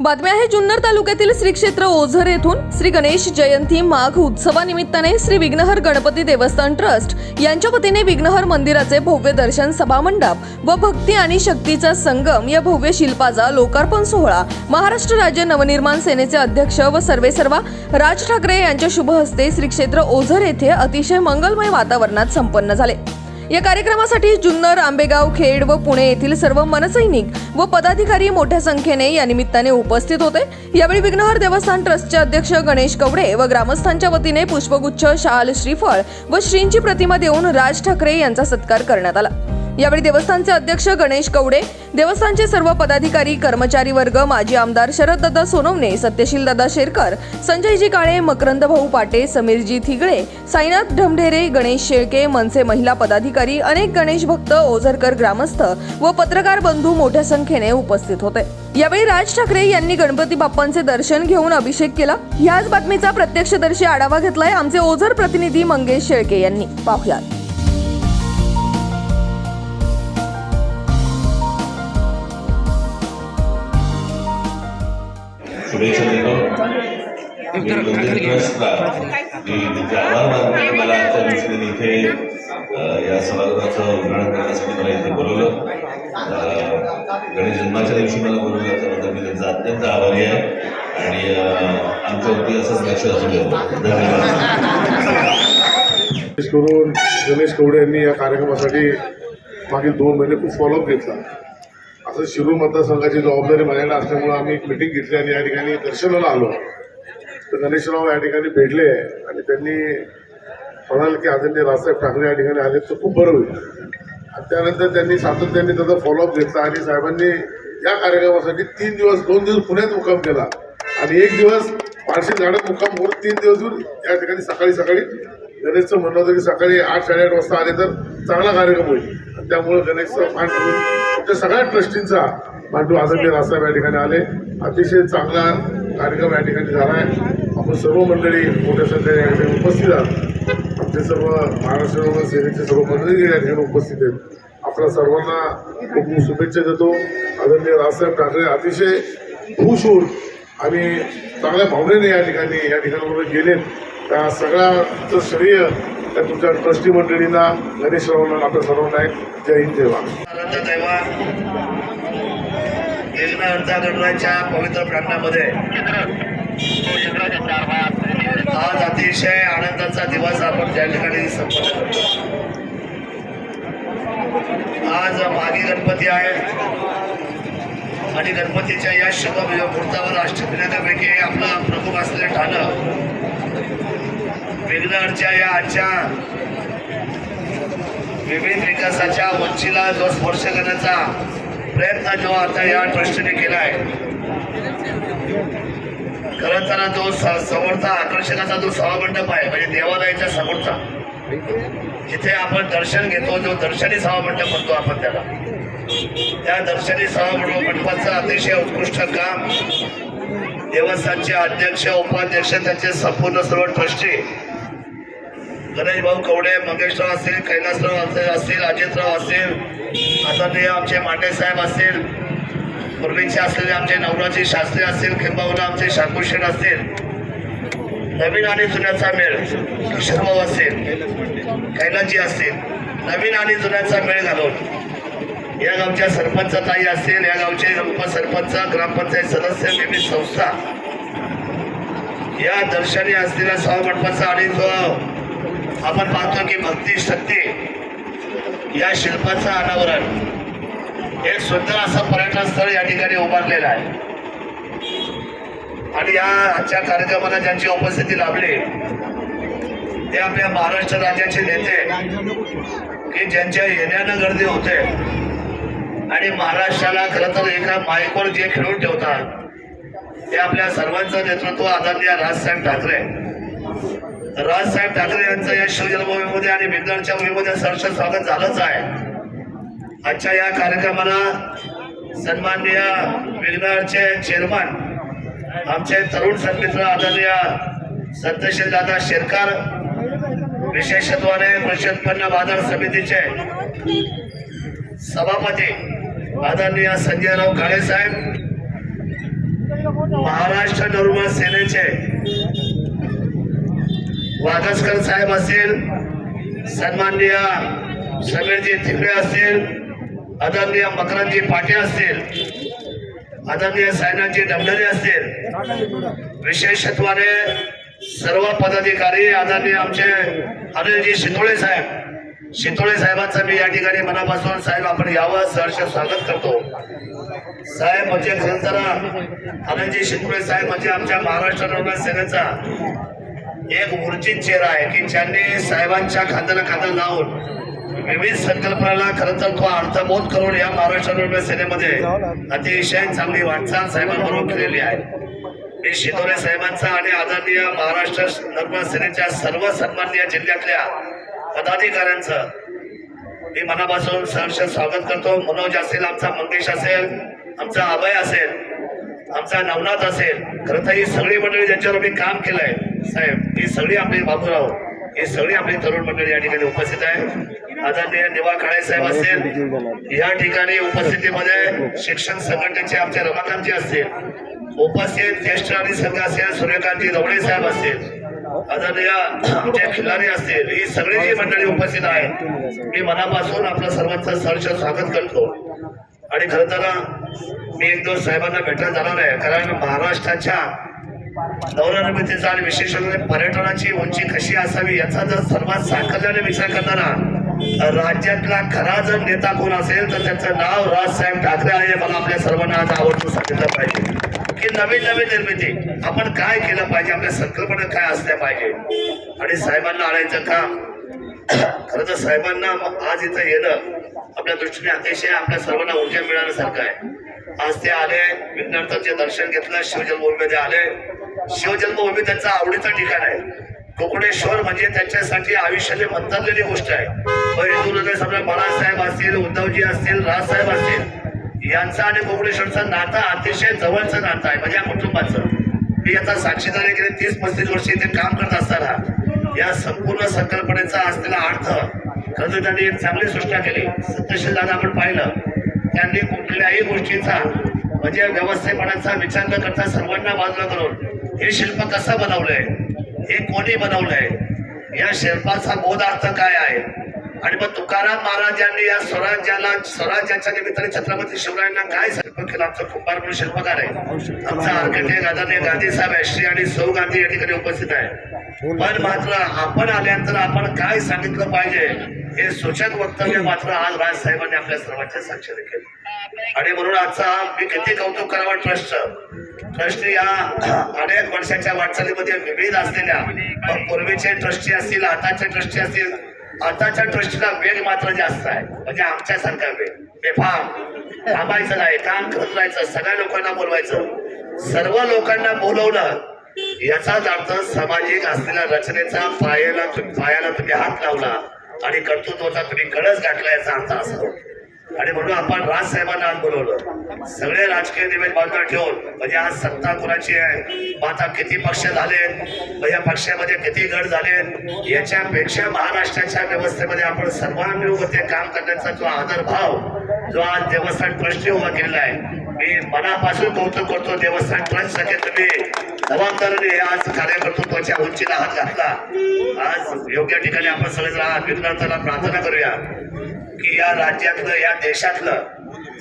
बातम्या आहे जुन्नर तालुक्यातील श्री क्षेत्र ओझर येथून श्री गणेश जयंती माघ उत्सवानिमित्ताने श्री विघ्नहर गणपती देवस्थान ट्रस्ट यांच्या वतीने विघ्नहर मंदिराचे भव्य दर्शन सभामंडप व भक्ती आणि शक्तीचा संगम या भव्य शिल्पाचा लोकार्पण सोहळा महाराष्ट्र राज्य नवनिर्माण सेनेचे अध्यक्ष व सर्वेसर्वा राज ठाकरे यांच्या शुभ हस्ते श्री क्षेत्र ओझर येथे अतिशय मंगलमय वातावरणात संपन्न झाले. या कार्यक्रमासाठी जुन्नर आंबेगाव खेड व पुणे येथील सर्व मनसैनिक व पदाधिकारी मोठ्या संख्येने या निमित्ताने उपस्थित होते. यावेळी विघ्नहर देवस्थान ट्रस्टचे अध्यक्ष गणेश कवडे व ग्रामस्थांच्या वतीने पुष्पगुच्छ शाल श्रीफळ व श्रींची प्रतिमा देऊन राज ठाकरे यांचा सत्कार करण्यात आला. यावेळी देवस्थानचे अध्यक्ष गणेश कवडे देवस्थानचे सर्व पदाधिकारी कर्मचारी वर्ग माजी आमदार शरददादा सोनवणे सत्यशील दादा शेरकर संजयजी काळे मकरंद भाऊ पाटे समीरजी थिगळे साईनाथ ढमढेरे गणेश शेळके मनसे महिला पदाधिकारी अनेक गणेश भक्त ओझरकर ग्रामस्थ व पत्रकार बंधू मोठ्या संख्येने उपस्थित होते. यावेळी राज ठाकरे यांनी गणपती बाप्पांचे दर्शन घेऊन अभिषेक केला. ह्याच बातमीचा प्रत्यक्षदर्शी आढावा घेतलाय आमचे ओझर प्रतिनिधी मंगेश शेळके यांनी. पाहुयात. शुभेच्छा देतो. आणि मंदिर ट्रस्टला मी त्यांचे आभार मानतो. मला आजच्या दिवशी इथे या समारंभाचं उद्घाटन करण्यासाठी मला इथे बोलवलं. अ, गणेश जन्माच्या दिवशी मला बोलवलं त्याबद्दल मी त्यांचा अत्यंत आभारी आहे. आणि अ, आमच्यावरती असंच लक्ष असू धन्यवाद. करून गणेश कवडे यांनी या कार्यक्रमासाठी मागील दोन महिने खूप फॉलोअप घेतला. असं शिरूर मतदारसंघाची जबाबदारी माझ्याकडे असल्यामुळं आम्ही एक मिटिंग घेतली आणि या ठिकाणी दर्शनाला आलो. तर गणेशराव या ठिकाणी भेटले आणि त्यांनी म्हणाले की आदरणीय राजसाहेब ठाकरे या ठिकाणी आले तर खूप बरं होईल. आणि त्यानंतर त्यांनी सातत्याने त्याचा फॉलोअप घेतला आणि साहेबांनी या कार्यक्रमासाठी तीन दिवस दोन दिवस पुण्यात मुक्काम केला. आणि एक दिवस पारशी झाडात मुक्काम करून तीन दिवस येऊन या ठिकाणी सकाळी सकाळी गणेशचं म्हणणं होतं की सकाळी आठ साडेआठ वाजता आले तर चांगला कार्यक्रम होईल. आणि त्यामुळे गणेशचं मान आमच्या सगळ्या ट्रस्टींचा मांडू आदरणीय राजसाहेब या ठिकाणी आले. अतिशय चांगला कार्यक्रम या ठिकाणी झाला आहे. आपण सर्व मंडळी मोठ्या संख्येने या ठिकाणी उपस्थित आहात. आमचे सर्व महाराष्ट्र सेनेचे सर्व मंडळी या ठिकाणी उपस्थित आहेत. आपल्या सर्वांना खूप मी शुभेच्छा देतो. आदरणीय राजसाहेब ठाकरे अतिशय खुश होऊन आणि चांगल्या भावनेने या ठिकाणी या ठिकाणी गेलेत. त्या सगळ्याचं श्रेय तर तुमच्या ट्रस्टी मंडळींना गणेशरावांना आपल्या सर्वांना आहे जय हिंद जय महाराष्ट्र आनंद दैवा गणराच्या पवित्र प्रांगणामध्ये आज अतिशय आनंदाचा दिवस आपण त्या ठिकाणी संपन्न करतो. आज मागे गणपती आहे. आणि गणपतीच्या या शुभ मुहूर्तावर राष्ट्रपिण्यापैकी आपला प्रमुख असलेले ठाणं. विघ्नहरच्या या आजच्या विविध विकासाच्या उंचीला जो स्पर्श करण्याचा प्रयत्न जो आता या ट्रस्टने केला आहे. खरं तर जो स- समोरचा आकर्षणाचा जो सभामंडप आहे म्हणजे देवालयाच्या समोरचा जिथे आपण दर्शन घेतो जो दर्शनी सभामंडप म्हणतो आपण त्याला. त्या दर्शनी सभामंडप मंडपाचं अतिशय उत्कृष्ट काम देवस्थानचे अध्यक्ष उपाध्यक्ष त्यांचे संपूर्ण सर्व ट्रस्टी गणेश भाऊ कवडे मंगेशराव असतील कैलासराव असेल असतील अजितराव असतील ते आमचे मांडे साहेब असतील पूर्वीचे असलेले आमचे नवराजी शास्त्री असतील किंबहुना आमचे शाकुशेठ असतील नवीन आणि जुन्याचा मेळ किशोरभाऊ असतील कैलासजी असतील नवीन आणि जुन्याचा मेळ घालून या गावच्या सरपंच ताई असतील या गावचे उपसरपंच ग्रामपंचायत सदस्य विविध संस्था या दर्शनी असलेल्या सभामंडपाचा आणि जो आपण पाहतो की भक्ती शक्ती या शिल्पाचं अनावरण. एक सुंदर असं पर्यटन स्थळ या ठिकाणी उभारलेलं आहे. आणि या आजच्या कार्यक्रमाला ज्यांची उपस्थिती लाभली ते आपल्या महाराष्ट्र राज्याचे नेते की ज्यांच्या येण्यानं गर्दी होते. आणि महाराष्ट्राला खरं तर एका माईकवर जे खेळून ठेवतात ते आपल्या सर्वांचं नेतृत्व आदरणीय राजसाहेब ठाकरे. राजसाहेब ठाकरे यांचं या शिवजन्मभूमीमध्ये आणि विज्ञानच्या भूमीमध्ये सरस स्वागत झालंच आहे. आजच्या या कार्यक्रमाला सन्माननीय विघ्नरचे चेअरमन आमचे तरुण सन्मित्र आदरणीय सत्यशील दादा शेरकर विशेषत्वाने कृषी उत्पन्न बाजार समितीचे सभापती आदरणीय संजयराव काळे साहेब महाराष्ट्र निर्माण सेनेचे वागसकर साहेब असतील सन्माननीय समीरजी थिगडे असतील आदरणीय मकरंदजी पाटे असतील आदरणीय सायनाजी डमडरे असतील विशेषत्वाने सर्व पदाधिकारी आदरणीय आमचे अनिलजी शितोळे साहेब शितोळे साहेबांचं मी या ठिकाणी मनापासून साहेब आपण यावं सहर्ष स्वागत करतो. साहेब म्हणजे खरं तर अनिलजी शितोळे साहेब म्हणजे आमच्या महाराष्ट्र सेनेचा एक मूर्चित चेहरा आहे की ज्यांनी साहेबांच्या खात्याला खातं लावून विविध संकल्पनाला खरं तर तो अर्थबोध करून या महाराष्ट्र सेनेमध्ये अतिशय चांगली वाटचाल साहेबांबरोबर केलेली आहे. मी शिदोरे साहेबांचा आणि आदरणीय महाराष्ट्र नर्मदा सेनेच्या सर्व सन्माननीय जिल्ह्यातल्या पदाधिकाऱ्यांचं मी मनापासून सहर्ष स्वागत करतो. मनोज असेल आमचा मंगेश असेल आमचा अभय असेल आमचा नवनाथ असेल खरं तर ही सगळी मंडळी ज्यांच्यावर मी काम केलंय साहेब. ही सगळी आपली बाबूराव ही सगळी आपली तरुण मंडळी या ठिकाणी उपस्थित आहे आदरणीय निवा काळे साहेब असतील या ठिकाणी उपस्थितीमध्ये शिक्षण संघटनेचे आमचे रमाकांतजी असतील उपस्थित ज्येष्ठ आणि संघ असेल सूर्यकांतजी रवळे साहेब असतील आदरणीय आमचे खिल्लारी असतील ही सगळी जी मंडळी उपस्थित आहेत मी मनापासून आपलं सर्वांचं सहर्ष स्वागत करतो. आणि खरं तर मी एक दोन साहेबांना भेटला जाणार आहे कारण महाराष्ट्राच्या आणि विशेष पर्यटनाची उंची कशी असावी याचा जर सर्वात साकल्याने विचार करताना राज्यातला खरा जर नेता कोण असेल तर त्याचं नाव राजसाहेब ठाकरे आहे. मला आपल्या सर्वांना आज आवडून सांगितलं पाहिजे. की नवीन नवीन निर्मिती आपण काय केलं पाहिजे? आपल्या संकल्पना काय असल्या पाहिजे? आणि साहेबांना आणायचं काम. खरं तर साहेबांना आज इथं येणं आपल्या दृष्टीने अतिशय आपल्या सर्वांना ऊर्जा मिळाल्यासारखं आहे. आज ते आले विघ्नार्थांचे दर्शन घेतलं शिवजन्मभूमीमध्ये आले. शिवजन्मभूमी त्यांचं आवडीचं ठिकाण आहे. कोकणेश्वर म्हणजे त्यांच्यासाठी आयुष्याने मंतरलेली गोष्ट आहे. पण हिंदू समजा बाळासाहेब असतील उद्धवजी असतील राजसाहेब असतील यांचं आणि कोकणेश्वरचं नातं अतिशय जवळचं नातं आहे. म्हणजे माझ्या कुटुंबाचं. मी याचा साक्षीदार गेले तीस पस्तीस वर्ष इथे काम करत असताना या संपूर्ण संकल्पनेचा असलेला अर्थ खरं त्यांनी एक चांगली सृष्टा केली? सत्यशील दादा आपण पाहिलं. त्यांनी कुठल्याही गोष्टीचा म्हणजे व्यवस्थेपणाचा विचार न करता सर्वांना बाजूला करून हे शिल्प कसं बनवलंय? हे कोणी बनवलंय? या शिल्पाचा बोधार्थ काय आहे? आणि मग तुकाराम महाराजांनी या स्वराज्याला स्वराज्याच्या निमित्ताने छत्रपती शिवरायांना काय शिल्प केलं? आमचा कुंभार म्हणून शिल्पकार आहे. आमचा आर्किटेक्ट आदरणीय गांधी साहेब आहे श्री आणि सौ गांधी या ठिकाणी उपस्थित आहे. पण मात्र आपण आल्यानंतर आपण काय सांगितलं पाहिजे हे सूचक वक्तव्य मात्र आज राजसाहेबांनी आपल्या सर्वांच्या साक्षीने केलं. आणि म्हणून आजचा मी किती कौतुक करावा ट्रस्टचं ट्रस्ट या अनेक वर्षाच्या वाटचालीमध्ये विविध असलेल्या मग पूर्वीचे ट्रस्टी असतील आताचे ट्रस्टी असतील आताच्या ट्रस्टीला वेग मात्र जास्त आहे. म्हणजे आमच्यासारखा वेग. बेफाम. थांबायचं नाही काम करत राहायचं सगळ्या लोकांना बोलवायचं. सर्व लोकांना बोलवलं याचाच अर्थ सामाजिक असलेल्या रचनेचा पायाला पायाला तुम्ही हात लावला आणि कर्तृत्वाचा तुम्ही कळस गाठला याचा अर्थ असा. होतो. आणि म्हणून आपण राजसाहेबांना आज बोलवलं. सगळे राजकीय निवेद बांधून ठेवून म्हणजे आज सत्ता कोणाची आहे? आता किती पक्ष झाले? या पक्षामध्ये किती गट झाले? याच्यापेक्षा महाराष्ट्राच्या व्यवस्थेमध्ये आपण सर्वांनी काम करण्याचा जो आदर भाव जो आज देवस्थान ट्रस्टने उभा केलेला आहे मी मनापासून कौतुक करतो देवस्थान ट्रस्ट सगळे तुम्ही जबाबदारीने आज कार्यकर्तृत्वाच्या उंचीला हात घातला. आज योग्य ठिकाणी आपण सगळेजण आज विघ्नार्थाला प्रार्थना करूया. की या राज्यातलं या देशातलं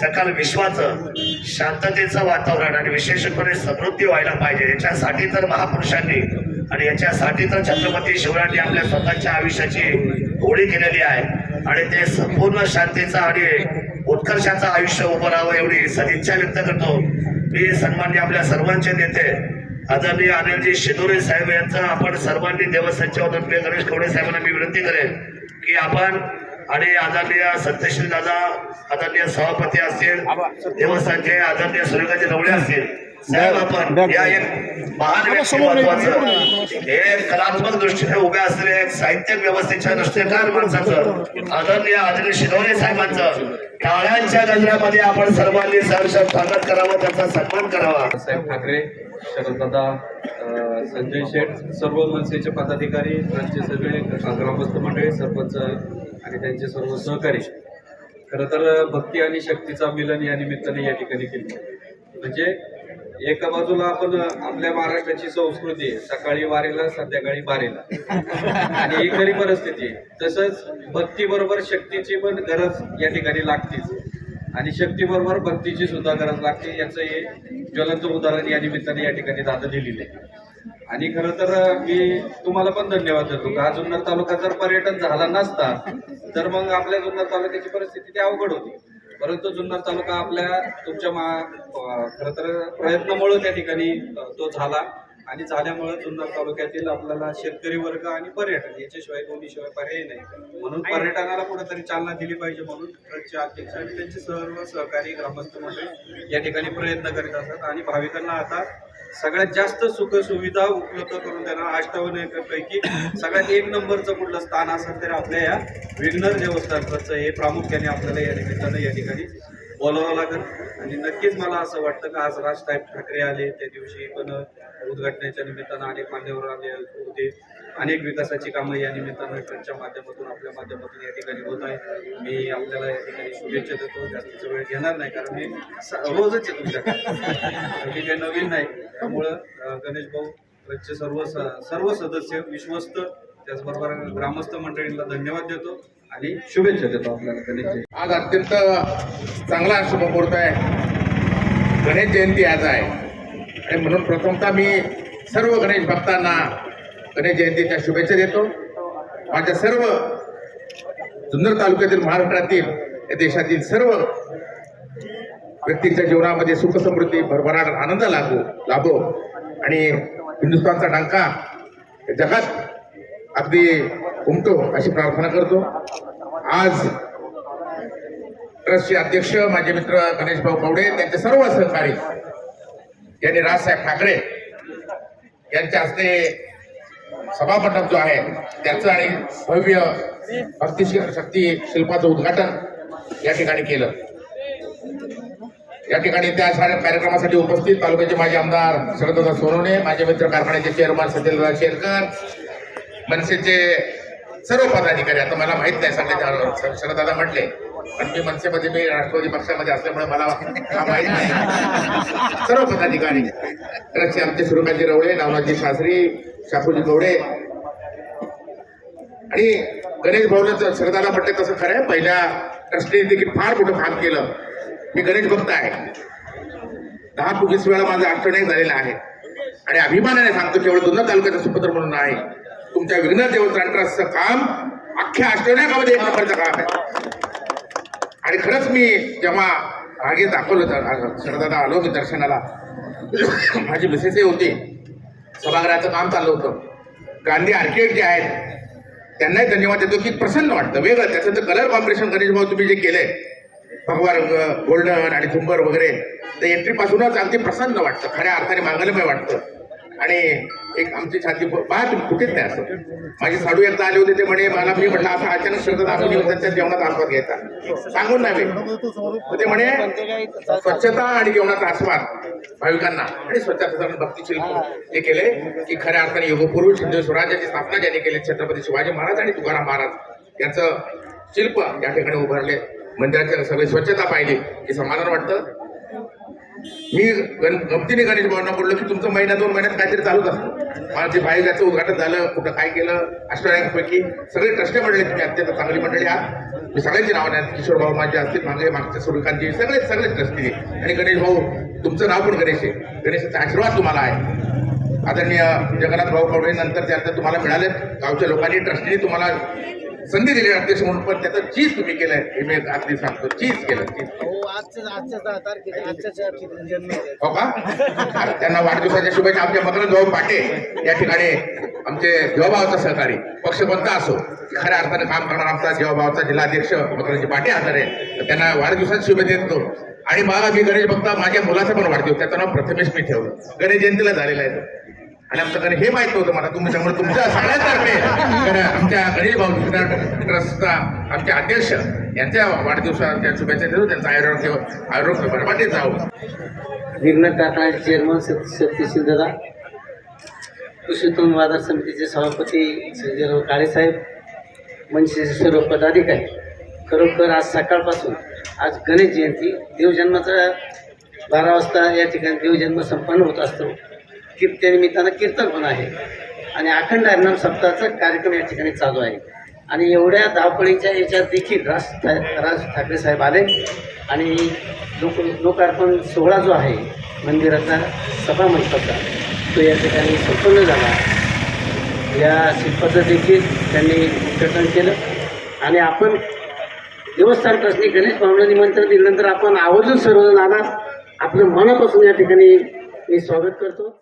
सकल विश्वाचं शांततेचं वातावरण आणि विशेषपणे समृद्धी व्हायला पाहिजे. याच्यासाठी तर महापुरुषांनी आणि याच्यासाठी तर छत्रपती शिवरायांनी आपल्या स्वतःच्या आयुष्याची होळी केलेली आहे. आणि ते संपूर्ण शांतीचं आणि उत्कर्षाचं आयुष्य उभं राहावं एवढी सदिच्छा व्यक्त करतो. मी सन्मान्य आपल्या सर्वांचे नेते आदरणीय अनिलजी शिदोरे साहेब यांचं आपण सर्वांनी देवस्थानच्या वतीने गणेश खवडे साहेबांना मी विनंती करेन की आपण आणि आदरणीय सत्यशील दादा आदरणीय सभापती असतील देवस्थानचे आदरणीय सूर्यकांतचे रवळे असतील. साहेब आपण या एक महान व्यक्ती महत्वाचं. एक कलात्मक दृष्टीने उभ्या असलेले एक साहित्य व्यवस्थेच्या दृष्टीकार माणसाचं आदरणीय आदरणीय शिदोरे साहेबांचं टाळ्यांच्या गजरामध्ये आपण सर्वांनी सहर्ष स्वागत करावं त्यांचा सन्मान करावा. साहेब ठाकरे शरददादा संजय शेठ सर्व मनसेचे पदाधिकारी त्यांचे सगळे ग्रामस्थ मंडळी सरपंच आणि त्यांचे सर्व सहकारी. खरं तर भक्ती आणि शक्तीचा मिलन या निमित्ताने या ठिकाणी केली. म्हणजे एका बाजूला आपण आपल्या महाराष्ट्राची संस्कृती आहे सकाळी वारेला संध्याकाळी बारेला. आणि ही खरी परिस्थिती आहे. तसंच भक्तीबरोबर शक्तीची पण गरज या ठिकाणी लागतेच. आणि शक्तीबरोबर भक्तीची सुद्धा गरज लागते याचं हे ज्वलंत उदाहरण या निमित्ताने या ठिकाणी दादा दिलेले आहे. आणि खरं तर मी तुम्हाला पण धन्यवाद देतो का जुन्नर तालुका जर पर्यटन झाला नसता तर मग आपल्या जुन्नर तालुक्याची परिस्थिती ती अवघड होती. परंतु जुन्नर तालुका आपल्या तुमच्या मा खरं तर प्रयत्नामुळे त्या ठिकाणी तो झाला. आणि झाल्यामुळे जुन्नर तालुक्यातील आपल्याला शेतकरी वर्ग आणि पर्यटन याच्याशिवाय दोन्हीशिवाय पर्याय नाही. म्हणून पर्यटनाला कुठेतरी चालना दिली पाहिजे म्हणून ट्रस्टचे अध्यक्ष आणि त्यांचे सर्व सहकारी ग्रामस्थ मंडळी या ठिकाणी प्रयत्न करीत असतात. आणि भाविकांना आता सगळ्यात जास्त सुख सुविधा उपलब्ध करून देणार अष्टावन्न पैकी सगळ्यात एक नंबरचं कुठलं स्थान असेल तर आपल्या या विघ्नर देवस्थानचं हे प्रामुख्याने आपल्याला या निमित्तानं या ठिकाणी बोलावं लागेल. आणि नक्कीच मला असं वाटतं का आज राज साहेब ठाकरे आले त्या दिवशी पण उद्घाटनाच्या निमित्तानं अनेक मान्यवर आले होते. अनेक विकासाची कामं या निमित्तानं त्यांच्या माध्यमातून आपल्या माध्यमातून या ठिकाणी होत आहे. मी आपल्याला या ठिकाणी शुभेच्छा देतो. जास्तीचा वेळ घेणार नाही कारण मी स- रोजच आहे तुमच्याकडे. मी काही नवीन नाही. त्यामुळं गणेश भाऊ ट्रस्टचे सर्व स- सर्व सदस्य विश्वस्त त्याचबरोबर ग्रामस्थ मंडळींना धन्यवाद देतो आणि शुभेच्छा देतो आपल्याला गणेश आज अत्यंत चांगला शुभ मुहूर्त आहे. गणेश जयंती आज आहे. आणि म्हणून प्रथमतः मी सर्व गणेश भक्तांना गणेश जयंतीच्या शुभेच्छा देतो. माझ्या सर्व जुन्नर तालुक्यातील महाराष्ट्रातील या देशातील सर्व व्यक्तीच्या जीवनामध्ये सुख समृद्धी भरभराट आनंद लागो लाभो. आणि हिंदुस्थानचा डंका जगात अगदी उमटो अशी प्रार्थना करतो. आज ट्रस्टचे अध्यक्ष माझे मित्र गणेश भाऊ कवडे त्यांचे सर्व सहकारी यांनी राजसाहेब ठाकरे यांच्या हस्ते सभामंडप जो आहे त्याचं आणि भव्य भक्ती शक्ती शिल्पाचं उद्घाटन या ठिकाणी केलं. या ठिकाणी त्या साऱ्या कार्यक्रमासाठी उपस्थित तालुक्याचे माजी आमदार शरददादा सोनवणे माझे मित्र कारखान्याचे चेअरमन सत्यदादा शेरकर मनसेचे सर्व पदाधिकारी आता मला माहीत नाही सगळे शरददादा म्हटले पण मी मनसेमध्ये मी राष्ट्रवादी पक्षामध्ये असल्यामुळे मला हा माहीत नाही. सर्व पदाधिकारी रक्षे आमचे सुरुकाजी रवळे नावनाजी शास्त्री शापूजी गवडे. आणि गणेश भाऊला शरदाला म्हटले तसं खरं आहे पहिल्या ट्रस्टीने देखील फार मोठं काम केलं. मी गणेश भक्त आहे. दहा वीस वेळा माझं अष्टनायक झालेलं आहे. आणि अभिमानाने सांगतो केवळ जुन्नर तालुक्याचा सुपुत्र म्हणून आहे तुमच्या विघ्न देवस्थान ट्रस्टचं काम अख्ख्या अष्टनायकामध्ये एक नंबरचं काम आहे. आणि खरंच मी जेव्हा मागे दाखवलं तर शरदादा आलो मी दर्शनाला. माझी मिसेसही होती. सभागृहाचं काम चाललं होतं. गांधी आर्किटेक्ट जे आहेत त्यांनाही धन्यवाद देतो की प्रसन्न वाटतं. वेगळं त्याचं तर कलर कॉम्बिनेशन गणेश भाऊ तुम्ही जे केलंय भगवा रंग गोल्डन आणि झुंबर वगैरे तर एंट्री पासूनच अगदी प्रसन्न वाटतं. खऱ्या अर्थाने मांगल्यमय वाटतं. आणि एक आमची छाती पहा तुम्ही कुठेच नाही असं. माझे साडू एकदा आले होते ते म्हणे मला मी म्हटलं असं अचानक शब्द दाखवून येऊन त्यांच्या जेवणाचा आस्वाद घ्यायचा. सांगून नाही ते म्हणे स्वच्छता आणि जेवणाचा आस्वाद. भाविकांना. आणि स्वच्छता भक्तीशील हे केले की खऱ्या अर्थाने युगपुरुष हिंदू स्वराज्याची स्थापना ज्यांनी केली छत्रपती शिवाजी महाराज आणि तुकाराम महाराज यांचं शिल्प या ठिकाणी उभारले. मंदिराच्या सगळी स्वच्छता पाहिली हे समाधान वाटतं? मी गण गमतीने गणेश भावना बोललो की तुमचं महिना दोन महिन्यात काहीतरी चालूच असतं. मला ते बाहेरचं उद्घाटन झालं कुठं काय केलं अष्टनायकपैकी सगळे ट्रस्टे मंडळी तुम्ही अत्यंत चांगली मंडळी आहात. मी सगळ्यांची नावं नाही किशोर भाऊ माझे असतील मागे मागच्या सुरुखांचे सगळे सगळे ट्रस्टी आणि गणेश भाऊ तुमचं नाव पण गणेश आहे. गणेशाचा आशीर्वाद तुम्हाला आहे. आदरणीय जगन्नाथ भाऊ कवडे नंतर त्यानंतर तुम्हाला मिळाले गावच्या लोकांनी ट्रस्टीने तुम्हाला संधी दिली अध्यक्ष म्हणून पण त्याचं चीज तुम्ही केलंय हे मी अगदी सांगतो चीज केलं चीज हो का? त्यांना वाढदिवसाच्या शुभेच्छा आमचे मकरंद पाटे या ठिकाणी आमचे जेवाभावाचा सहकारी पक्ष कोणता असो खऱ्या अर्थाने काम करणारा आमचा जेवाभावाचा जिल्हाध्यक्ष मकरंदजी पाटे आहे तर त्यांना वाढदिवसाची शुभेच्छा देतो. आणि मला मी गणेश भक्ता माझ्या मुलाचा पण वाढदिवस त्याचं नाव प्रथमेश मी ठेवलं. गणेश जयंतीला झालेला आहे. आणि आमचं हे माहीत होतं मला. तुम्ही त्यामुळे तुमच्या सगळ्यांतर्फे. आमच्या गणेश भाऊ ट्रस्टचा आमचे अध्यक्ष यांच्या वाढदिवसाच्या शुभेच्छा देतो. त्यांचं आरोग्य आरोग्य बरबाटे जावं. विघ्न टाटा चेअरमन सत्यशील दादा कृषी बाजार समितीचे सभापती संजयराव काळेसाहेब मनसेचे सर्व पदाधिकारी. खरोखर आज सकाळपासून आज गणेश जयंती. देवजन्माचा बारा वाजता या ठिकाणी देवजन्म संपन्न होत असतो. की त्यानिमित्तानं कीर्तन पण आहे. आणि अखंड हरिनाम सप्ताहाचा कार्यक्रम या ठिकाणी चालू आहे. आणि एवढ्या धावपळीच्या याच्यात देखील राज राज ठाकरे साहेब आले. आणि लोक लोकार्पण सोहळा जो आहे मंदिराचा सभा मंडपाचा तो या ठिकाणी संपन्न झाला. या शिल्पाचं देखील त्यांनी उद्घाटन केलं. आणि आपण देवस्थान ट्रस्टने गणेश भावना निमंत्रण दिल्यानंतर आपण आवर्जून सर्वजण आला आपलं मनापासून या ठिकाणी मी स्वागत करतो.